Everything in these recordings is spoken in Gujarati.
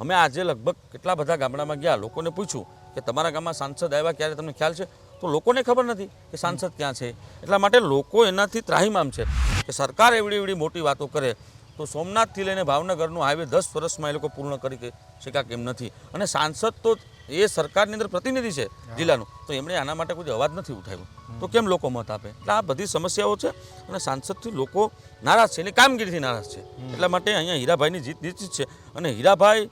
અમે આજે લગભગ કેટલા બધા ગામડામાં ગયા લોકોને પૂછ્યું કે તમારા ગામમાં સાંસદ આવ્યા ક્યારે તમને ખ્યાલ છે? તો લોકોને ખબર નથી કે સાંસદ ક્યાં છે. એટલા માટે લોકો એનાથી ત્રાહીમામ છે કે સરકાર એવડી એવડી મોટી વાતો કરે તો સોમનાથથી લઈને ભાવનગરનું હાઈવે દસ વર્ષમાં એ લોકો પૂર્ણ કરી કે શક્યા કેમ નથી. અને સાંસદ તો એ સરકારની અંદર પ્રતિનિધિ છે જિલ્લાનું. તો એમણે આના માટે કોઈ અવાજ નથી ઉઠાવ્યો. તો કેમ લોકો મત આપે? એટલે આ બધી સમસ્યાઓ છે અને સાંસદથી લોકો નારાજ છે એની કામગીરીથી નારાજ છે. એટલા માટે અહીંયા હીરાભાઈની જીત નિશ્ચિત છે. અને હીરાભાઈ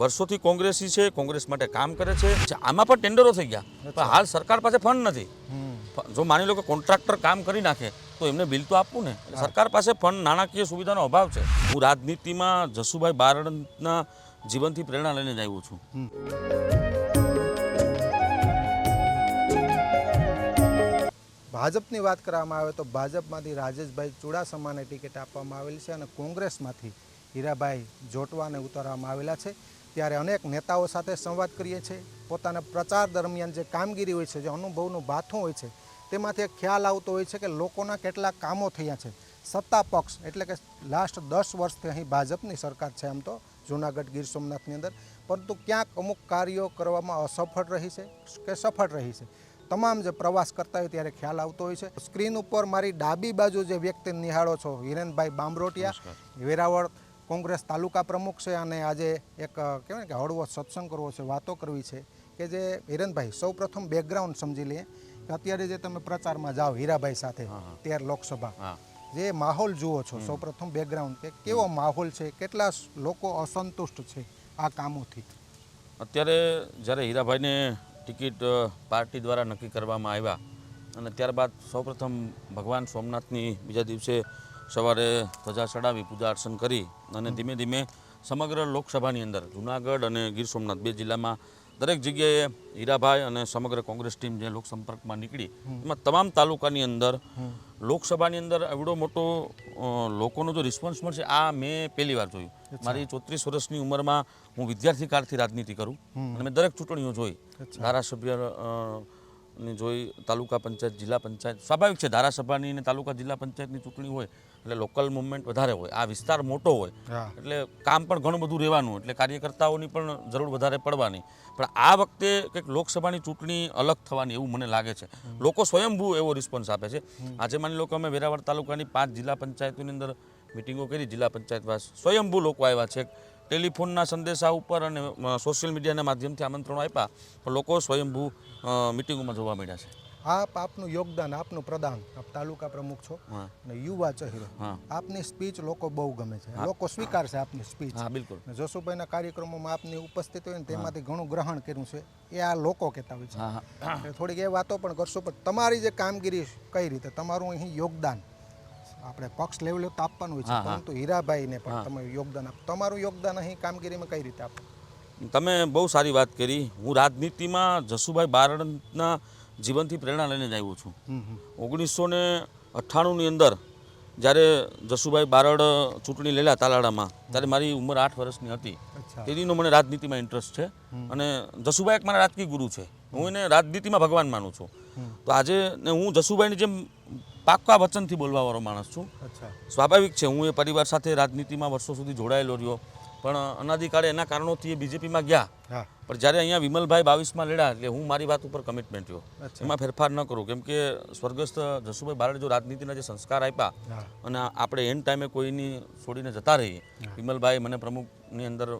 વર્ષોથી કોંગ્રેસી છે કોંગ્રેસ માટે કામ કરે છે. આમાં પણ ટેન્ડરો થઈ ગયા પણ હાલ સરકાર પાસે ફંડ નથી. જો માની લો કે કોન્ટ્રાક્ટર કામ કરી નાખે તો એમને બિલ તો આપવું ને. સરકાર પાસે ફંડ નાણાકીય સુવિધાનો અભાવ છે. હું રાજનીતિમાં જસુભાઈ બારડના જીવનથી પ્રેરણા લઈને જ આવ્યો છું. ભાજપની વાત કરવામાં આવે તો ભાજપમાંથી રાજેશભાઈ ચુડાસમાને ટિકિટ આપવામાં આવેલી છે અને કોંગ્રેસમાંથી હીરાભાઈ જોટવાને ઉતારવામાં આવેલા છે. ત્યારે અનેક નેતાઓ સાથે સંવાદ કરીએ છીએ. પોતાના પ્રચાર દરમિયાન જે કામગીરી હોય છે જે અનુભવનું ભાથું હોય છે તેમાંથી એક ખ્યાલ આવતો હોય છે કે લોકોના કેટલા કામો થયા છે. સત્તા પક્ષ એટલે કે લાસ્ટ દસ વર્ષથી અહીં ભાજપની સરકાર છે આમ તો જૂનાગઢ ગીર સોમનાથની અંદર. પરંતુ ક્યાંક અમુક કાર્યો કરવામાં અસફળ રહી છે કે સફળ રહી છે. તમામ જે પ્રવાસ કરતા હોય ત્યારે ખ્યાલ આવતો હોય છે. સ્ક્રીન ઉપર મારી ડાબી બાજુ જે વ્યક્તિ નિહાળો છો હિરેનભાઈ બામરોટિયા વેરાવળ કોંગ્રેસ તાલુકા પ્રમુખ છે અને આજે એક કહેવાય કે હળવો સત્સંગ કરવો છે વાતો કરવી છે કે જે હિરેનભાઈ સૌ પ્રથમ બેકગ્રાઉન્ડ સમજી લઈએ કે અત્યારે જે તમે પ્રચારમાં જાઓ હીરાભાઈ સાથે તેર લોકસભા. જે માહોલ જુઓ છો સૌ પ્રથમ બેકગ્રાઉન્ડ કે કેવો માહોલ છે કેટલા લોકો અસંતુષ્ટ છે આ કામોથી? અત્યારે જ્યારે હીરાભાઈને ટિકિટ પાર્ટી દ્વારા નક્કી કરવામાં આવ્યા અને ત્યારબાદ સૌપ્રથમ ભગવાન સોમનાથની બીજા દિવસે સવારે ધજા ચડાવી પૂજા અર્ચન કરી અને ધીમે ધીમે સમગ્ર લોકસભાની અંદર જુનાગઢ અને ગીર સોમનાથ બે જિલ્લામાં દરેક જગ્યાએ હીરાભાઈ અને સમગ્ર કોંગ્રેસ ટીમ જે લોકસંપર્કમાં નીકળી એમાં તમામ તાલુકાની અંદર લોકસભાની અંદર એવડો મોટો લોકોનો જો રિસ્પોન્સ મળશે આ મેં પહેલી વાર જોયું. મારી ચોત્રીસ વર્ષની ઉંમરમાં હું વિદ્યાર્થી કાળથી રાજનીતિ કરું અને મેં દરેક ચૂંટણીઓ જોઈ. ધારાસભ્ય ની જોઈ તાલુકા પંચાયત જિલ્લા પંચાયત સ્વાભાવિક છે ધારાસભાની અને તાલુકા જિલ્લા પંચાયતની ચૂંટણી હોય એટલે લોકલ મુવમેન્ટ વધારે હોય આ વિસ્તાર મોટો હોય એટલે કામ પણ ઘણું બધું રહેવાનું એટલે કાર્યકર્તાઓની પણ જરૂર વધારે પડવાની. પણ આ વખતે કંઈક લોકસભાની ચૂંટણી અલગ થવાની એવું મને લાગે છે. લોકો સ્વયંભૂ એવો રિસ્પોન્સ આપે છે. આજે માની લો કે અમે વેરાવળ તાલુકાની પાંચ જિલ્લા પંચાયતોની અંદર મિટિંગો કરી જિલ્લા પંચાયતવાસ સ્વયંભૂ લોકો આવ્યા છે. ટેલિફોનના સંદેશા ઉપર અને સોશિયલ મીડિયાના માધ્યમથી આમંત્રણો આપ્યા તો લોકો સ્વયંભૂ મિટિંગોમાં જોવા મળ્યા છે. આપ આપનું યોગદાન આપનું પ્રદાન આપ તાલુકા પ્રમુખ છો અને યુવા ચહેરો. આપની સ્પીચ લોકો બહુ ગમે છે. લોકો સ્વીકારશે આપની સ્પીચ. હા બિલકુલ. જસુભાઈના કાર્યક્રમોમાં આપની ઉપસ્થિત હોય ને તેમાંથી ઘણું ગ્રહણ કર્યું છે. એ આ લોકો કહેતા હોય છે. થોડીક એ વાતો પણ કરશો પણ તમારી જે કામગીરી કઈ રીતે? તમારું અહીં યોગદાન. આપણે પક્ષ લેવલે તો આપવાનું હોય છે. પરંતુ હીરાભાઈને પણ તમે યોગદાન આપ. તમારું યોગદાન અહીં કામગીરીમાં કઈ રીતે આપો? તમે બહુ સારી વાત કરી. હું રાજનીતિમાં જસુભાઈ બારડના જીવનથી પ્રેરણા લઈને જ આવ્યો છું. ઓગણીસો ને અઠ્ઠાણુંની અંદર જ્યારે જસુભાઈ બારડ ચૂંટણી લેલા તાલાડામાં ત્યારે મારી ઉંમર આઠ વર્ષની હતી. તેનીનો મને રાજનીતિમાં ઇન્ટરેસ્ટ છે. અને જસુભાઈ એક મારા રાજકીય ગુરુ છે. હું એને રાજનીતિમાં ભગવાન માનું છું. તો આજે ને હું જસુભાઈની જેમ પાક્કા વચનથી બોલવાવાળો માણસ છું. સ્વાભાવિક છે હું એ પરિવાર સાથે રાજનીતિમાં વર્ષો સુધી જોડાયેલો રહ્યો. પણ અનાદિકાળે એના કારણોથી એ બીજેપીમાં ગયા. પણ જ્યારે અહીંયા વિમલભાઈ બાવીસમાં લડ્યા એટલે હું મારી વાત ઉપર કમિટમેન્ટ રહ્યો. એમાં ફેરફાર ન કરું કેમ કે સ્વર્ગસ્થ જસુભાઈ બારડે જો રાજનીતિના જે સંસ્કાર આપ્યા અને આપણે એન ટાઈમે કોઈની છોડીને જતા રહીએ વિમલભાઈ મને પ્રમુખની અંદર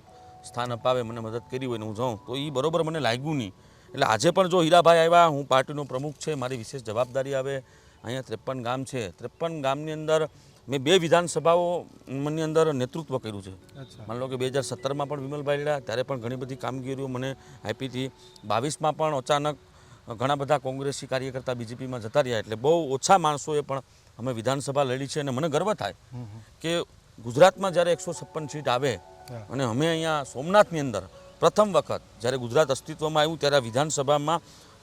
સ્થાન અપાવે મને મદદ કરી હોય ને હું જાઉં તો એ બરોબર મને લાગ્યું નહીં. એટલે આજે પણ જો હીરાભાઈ આવ્યા હું પાર્ટીનો પ્રમુખ છે મારી વિશેષ જવાબદારી આવે અહીંયા ત્રેપન ગામ છે. ત્રેપન ગામની અંદર મેં બે વિધાનસભાઓ મની અંદર નેતૃત્વ કર્યું છે. માની લો કે બે હજાર સત્તરમાં પણ વિમલભાઈ રહ્યા ત્યારે પણ ઘણી બધી કામગીરીઓ મને આપી હતી. બાવીસમાં પણ અચાનક ઘણા બધા કોંગ્રેસી કાર્યકર્તા બીજેપીમાં જતા રહ્યા એટલે બહુ ઓછા માણસોએ પણ અમે વિધાનસભા લડી છે અને મને ગર્વ થાય કે ગુજરાતમાં જ્યારે એકસો છપ્પન સીટ આવે અને અમે અહીંયા સોમનાથની અંદર પ્રથમ વખત જ્યારે ગુજરાત અસ્તિત્વમાં આવ્યું ત્યારે વિધાનસભામાં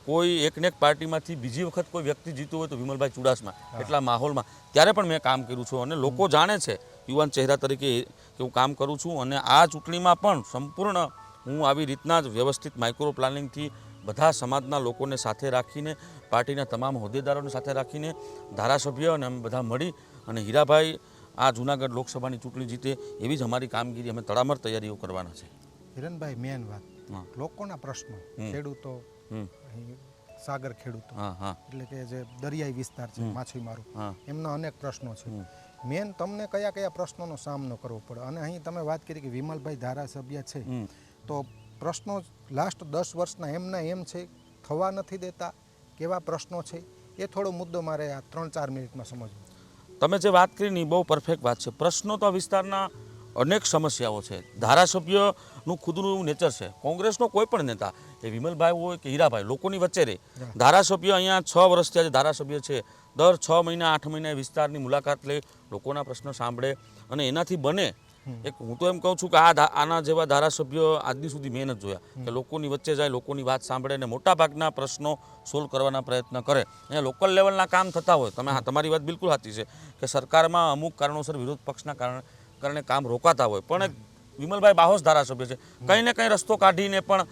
કોઈ એકને એક પાર્ટીમાંથી બીજી વખત કોઈ વ્યક્તિ જીતું હોય તો વિમલભાઈ ચુડાસમા એટલા માહોલમાં. ત્યારે પણ મેં કામ કર્યું છું અને લોકો જાણે છે યુવાન ચહેરા તરીકે કે હું કામ કરું છું અને આ ચૂંટણીમાં પણ સંપૂર્ણ હું આવી રીતના જ વ્યવસ્થિત માઇક્રો પ્લાનિંગથી બધા સમાજના લોકોને સાથે રાખીને પાર્ટીના તમામ હોદ્દેદારોને સાથે રાખીને ધારાસભ્ય અને અમે બધા મળી અને હીરાભાઈ આ જૂનાગઢ લોકસભાની ચૂંટણી જીતે એવી જ અમારી કામગીરી અમે તડામર તૈયારીઓ કરવાના છે. હિરણભાઈ મેન વાત. લોકોના પ્રશ્નો. ખેડૂતો સાગર ખેડૂતો. એટલે કે જે દરિયાઈ વિસ્તાર છે માછીમારો. એમના અનેક પ્રશ્નો છે. મેન તમને કયા કયા પ્રશ્નોનો સામનો કરવો પડે? અને અહીં તમે વાત કરી કે વિમલભાઈ ધારાસભ્ય છે. તો પ્રશ્નો લાસ્ટ દસ વર્ષના એમના એમ છે થવા નથી દેતા. કેવા પ્રશ્નો છે? એ થોડો મુદ્દો મારે આ ત્રણ ચાર મિનિટમાં સમજવો. તમે જે વાત કરી ને એ બહુ પરફેક્ટ વાત છે. પ્રશ્નો તો વિસ્તારના અનેક સમસ્યાઓ છે. ધારાસભ્યનું ખુદનું નેચર છે. કોંગ્રેસનો કોઈ પણ નેતા એ વિમલભાઈ હોય કે હીરાભાઈ લોકોની વચ્ચે રહે ધારાસભ્ય અહીંયા છ વર્ષથી આજે ધારાસભ્ય છે. દર છ મહિના આઠ મહિના વિસ્તારની મુલાકાત લે લોકોના પ્રશ્નો સાંભળે અને એનાથી બને એક હું તો એમ કહું છું કે આ આના જેવા ધારાસભ્ય આજની સુધી મેં નથી જોયા. કે લોકોની વચ્ચે જાય લોકોની વાત સાંભળે અને મોટાભાગના પ્રશ્નો સોલ્વ કરવાના પ્રયત્ન કરે. અહીંયા લોકલ લેવલના કામ થતા હોય. તમે તમારી વાત બિલકુલ સાચી છે કે સરકારમાં અમુક કારણોસર વિરોધ પક્ષના કારણે કારણે કામ રોકાતા હોય. પણ વિમલભાઈ બાહોશ ધારાસભ્ય છે. કંઈ ને કંઈ રસ્તો કાઢીને પણ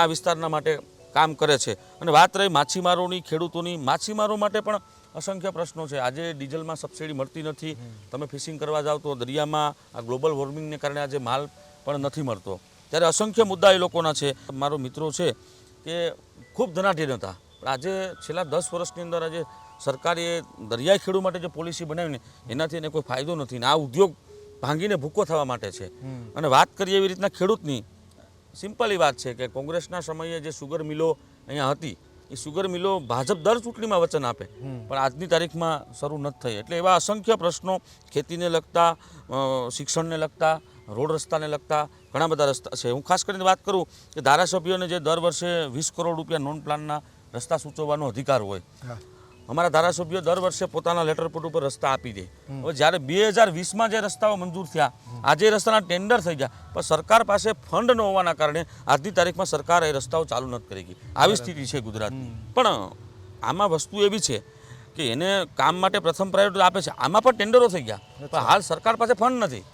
આ વિસ્તારના માટે કામ કરે છે. અને વાત રહી માછીમારોની, ખેડૂતોની. માછીમારો માટે પણ અસંખ્ય પ્રશ્નો છે. આજે ડીઝલમાં સબસિડી મળતી નથી. તમે ફિશિંગ કરવા જાઓ તો દરિયામાં આ ગ્લોબલ વોર્મિંગને કારણે આજે માલ પણ નથી મળતો. ત્યારે અસંખ્ય મુદ્દા એ લોકોના છે. મારો મિત્રો છે કે ખૂબ ધનાઢ્ય હતા પણ આજે છેલ્લા દસ વર્ષની અંદર આજે સરકારે દરિયાઈ ખેડૂ માટે જે પોલિસી બનાવીને એનાથી એને કોઈ ફાયદો નથી. ને આ ઉદ્યોગ ભાંગીને ભૂકો થવા માટે છે. અને વાત કરીએ એવી રીતના ખેડૂતની. સિમ્પલી વાત છે કે કોંગ્રેસના સમયે જે સુગર મિલો અહીંયા હતી એ સુગર મિલો ભાજપ દર ચૂંટણીમાં વચન આપે. પણ આજની તારીખમાં શરૂ નથી થઈ. એટલે એવા અસંખ્ય પ્રશ્નો ખેતીને લગતા શિક્ષણને લગતા રોડ રસ્તાને લગતા ઘણા બધા રસ્તા છે. હું ખાસ કરીને વાત કરું કે ધારાસભ્યોને જે દર વર્ષે વીસ કરોડ રૂપિયા નોન પ્લાનના રસ્તા સૂચવવાનો અધિકાર હોય. અમારા ધારાસભ્યો દર વર્ષે પોતાના લેટર પેડ ઉપર રસ્તા આપી દે. હવે જ્યારે બે હજાર વીસમાં જે રસ્તાઓ મંજૂર થયા આજે રસ્તાના ટેન્ડર થઈ ગયા પણ સરકાર પાસે ફંડ ન હોવાના કારણે આજની તારીખમાં સરકાર એ રસ્તાઓ ચાલુ નથી કરી ગઈ આવી સ્થિતિ છે ગુજરાતની. પણ આમાં વસ્તુ એવી છે કે એને કામ માટે પ્રથમ પ્રાયોરિટી આપે છે. આમાં પણ ટેન્ડરો થઈ ગયા. પણ હાલ સરકાર પાસે ફંડ નથી.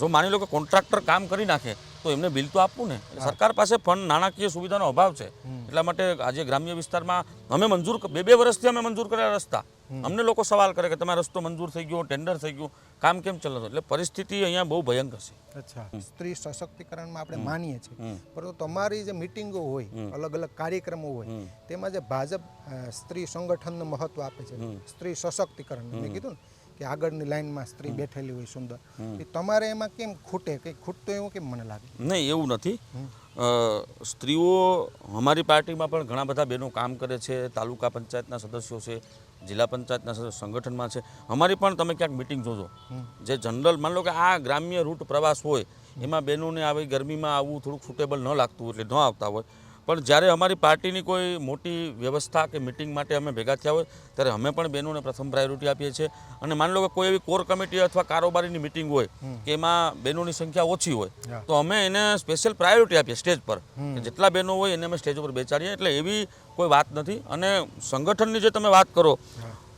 જો માની લો કે કોન્ટ્રાક્ટર કામ કરી નાખે તો એમને બિલ તો આપવું ને. સરકાર પાસે ફંડ નાણાકીય સુવિધાનો અભાવ છે. એટલા માટે આજે ગ્રામ્ય વિસ્તારમાં અમે મંજૂર બે બે વર્ષથી અમે મંજૂર કર્યા રસ્તા. અમને લોકો સવાલ કરે કે તમારો રસ્તો મંજૂર થઈ ગયો ટેન્ડર થઈ ગયું કામ કેમ ચાલતું એટલે પરિસ્થિતિ અહીંયા બહુ ભયંકર છે. અચ્છા. સ્ત્રી સશક્તિકરણમાં આપણે માનીએ છીએ. પરંતુ તમારી જે મિટિંગો હોય અલગ અલગ કાર્યક્રમો હોય તેમાં જે ભાજપ સ્ત્રી સંગઠનનું મહત્વ આપે છે. સ્ત્રી સશક્તિકરણ મેં કીધું ને. કે આગળની લાઈનમાં સ્ત્રી બેઠેલી હોય સુંદર. એ તમારે એમાં કેમ ખૂટે? કંઈ ખૂટતો એવું કેમ મને લાગે? નહીં એવું નથી. સ્ત્રીઓ અમારી પાર્ટીમાં પણ ઘણા બધા બહેનો કામ કરે છે તાલુકા પંચાયતના સદસ્યો છે જિલ્લા પંચાયતના સંગઠનમાં છે. અમારી પણ તમે ક્યાંક મિટિંગ જોજો. જે જનરલ માન લો કે આ ગ્રામ્ય રૂટ પ્રવાસ હોય એમાં બહેનોને આવી ગરમીમાં આવવું થોડુંક સુટેબલ ન લાગતું હોય એટલે ન આવતા હોય. પણ જ્યારે અમારી પાર્ટીની કોઈ મોટી વ્યવસ્થા કે મિટિંગ માટે અમે ભેગા થયા હોય ત્યારે અમે પણ બહેનોને પ્રથમ પ્રાયોરિટી આપીએ છીએ. અને માની લો કે કોઈ એવી કોર કમિટી અથવા કારોબારીની મિટિંગ હોય કે એમાં બહેનોની સંખ્યા ઓછી હોય તો અમે એને સ્પેશિયલ પ્રાયોરિટી આપીએ સ્ટેજ પર. જેટલા બહેનો હોય એને અમે સ્ટેજ ઉપર બેસાડીએ એટલે એવી કોઈ વાત નથી. અને સંગઠનની જે તમે વાત કરો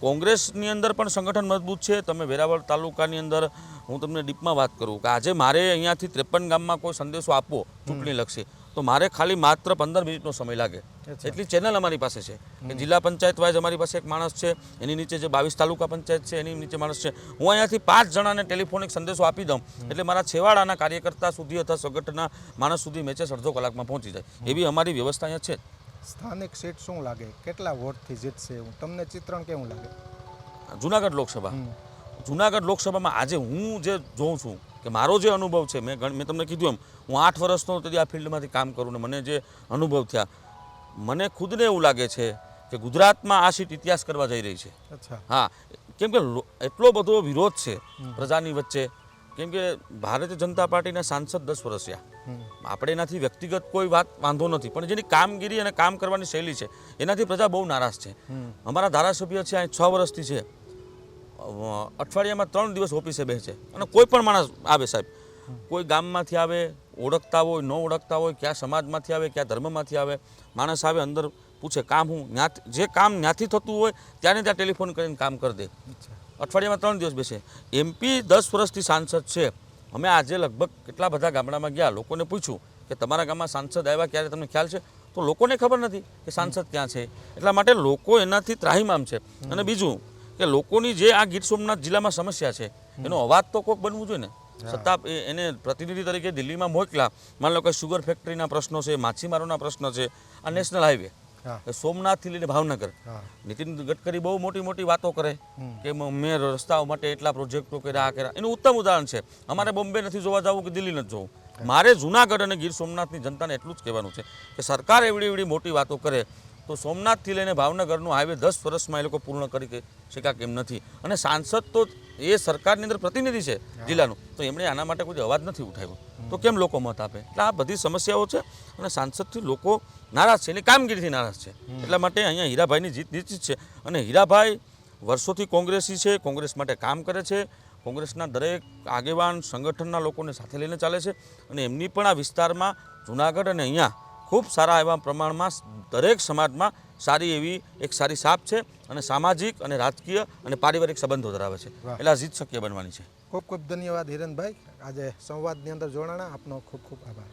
કોંગ્રેસની અંદર પણ સંગઠન મજબૂત છે. તમે વેરાવળ તાલુકાની અંદર હું તમને ડીપમાં વાત કરું કે આજે મારે અહીંયાથી ત્રેપન ગામમાં કોઈ સંદેશો આપવો ચૂંટણી લક્ષી. તો મારે ખાલી માત્ર પંદર મિનિટનો સમય લાગે. એટલી ચેનલ અમારી પાસે છે. કે જિલ્લા પંચાયત વાઇઝ અમારી પાસે એક માણસ છે એની નીચે જે બાવીસ તાલુકા પંચાયત છે એની નીચે માણસ છે. હું અહીંયાથી પાંચ જણાને ટેલિફોનિક સંદેશો આપી દઉં એટલે મારા છેવાડાના કાર્યકર્તા સુધી અથવા સંગઠનના માણસ સુધી મેચેસ અડધો કલાકમાં પહોંચી જાય. એવી અમારી વ્યવસ્થા અહીંયા છે. સ્થાનિક સીટ શું લાગે? કેટલા વોટથી જીતશે? હું તમને ચિત્રણ કેવું લાગે? જુનાગઢ લોકસભા. જુનાગઢ લોકસભામાં આજે હું જે જોઉં છું કે મારો જે અનુભવ છે મેં મેં તમને કીધું એમ હું આઠ વર્ષનો તેથી આ ફિલ્ડમાંથી કામ કરું ને મને જે અનુભવ થયા મને ખુદને એવું લાગે છે કે ગુજરાતમાં આ સીટ ઇતિહાસ કરવા જઈ રહી છે. હા કેમ કે એટલો બધો વિરોધ છે પ્રજાની વચ્ચે કેમ કે ભારતીય જનતા પાર્ટીના સાંસદ દસ વર્ષ થયા આપણે એનાથી વ્યક્તિગત કોઈ વાત વાંધો નથી પણ જેની કામગીરી અને કામ કરવાની શૈલી છે એનાથી પ્રજા બહુ નારાજ છે. અમારા ધારાસભ્ય છે અહીં છ વર્ષથી છે. અઠવાડિયામાં ત્રણ દિવસ ઓફિસે બેસે અને કોઈ પણ માણસ આવે સાહેબ. કોઈ ગામમાંથી આવે, ઓળખતા હોય, ન ઓળખતા હોય, ક્યાં સમાજમાંથી આવે, ક્યાં ધર્મમાંથી આવે, માણસ આવે અંદર, પૂછે કામ હું જ્ઞાત જે કામ જ્ઞાથી થતું હોય ત્યારે ત્યાં ટેલિફોન કરીને કામ કરી દે. અઠવાડિયામાં ત્રણ દિવસ બેસે. એમપી દસ વર્ષથી સાંસદ છે. અમે આજે લગભગ કેટલા બધા ગામડામાં ગયા, લોકોને પૂછ્યું કે તમારા ગામમાં સાંસદ આવ્યા ક્યારે, તમને ખ્યાલ છે? તો લોકોને ખબર નથી કે સાંસદ ક્યાં છે. એટલા માટે લોકો એનાથી ત્રાહીમામ છે. અને બીજું કે લોકોની જે આ ગીર સોમનાથ જિલ્લામાં સમસ્યા છે એનો અવાજ તો કોઈક બનવું જોઈએ ને? સત્તા એને પ્રતિનિધિ તરીકે દિલ્હીમાં મોકલા. માની લો કે શુગર ફેક્ટરીના પ્રશ્નો છે માછીમારોના પ્રશ્નો છે આ નેશનલ હાઈવે. સોમનાથથી લઈને ભાવનગર. નીતિન ગડકરી બહુ મોટી મોટી વાતો કરે કે મેં રસ્તાઓ માટે એટલા પ્રોજેક્ટો કર્યા આ કર્યા. એનું ઉત્તમ ઉદાહરણ છે. અમારે બોમ્બે નથી જોવા જવું કે દિલ્હી નથી જવું. મારે જુનાગઢ અને ગીર સોમનાથની જનતાને એટલું જ કહેવાનું છે કે સરકાર એવડી એવડી મોટી વાતો કરે તો સોમનાથથી લઈને ભાવનગરનો હાઈવે દસ વર્ષમાં એ લોકો પૂર્ણ કરી શક્યા કેમ નથી. અને સાંસદ તો એ સરકારની અંદર પ્રતિનિધિ છે જિલ્લાનું. તો એમણે આના માટે કોઈ અવાજ નથી ઉઠાવ્યો. તો કેમ લોકો મત આપે? એટલે આ બધી સમસ્યાઓ છે અને સાંસદથી લોકો નારાજ છે એની કામગીરીથી નારાજ છે. એટલા માટે અહીંયા હીરાભાઈની જીત નિશ્ચિત છે. અને હીરાભાઈ વર્ષોથી કોંગ્રેસી છે કોંગ્રેસ માટે કામ કરે છે. કોંગ્રેસના દરેક આગેવાન સંગઠનના લોકોને સાથે લઈને ચાલે છે. અને એમની પણ આ વિસ્તારમાં જુનાગઢ અને અહીંયા ખૂબ સારા એવા પ્રમાણમાં દરેક સમાજમાં સારી એવી એક સારી સાપ છે અને સામાજિક અને રાજકીય અને પારિવારિક સંબંધો ધરાવે છે. એટલે આ જીત શક્ય બનવાની છે. ખૂબ ખૂબ ધન્યવાદ હિરેનભાઈ. આજે સંવાદની અંદર જોડાણા. આપનો ખૂબ ખૂબ આભાર.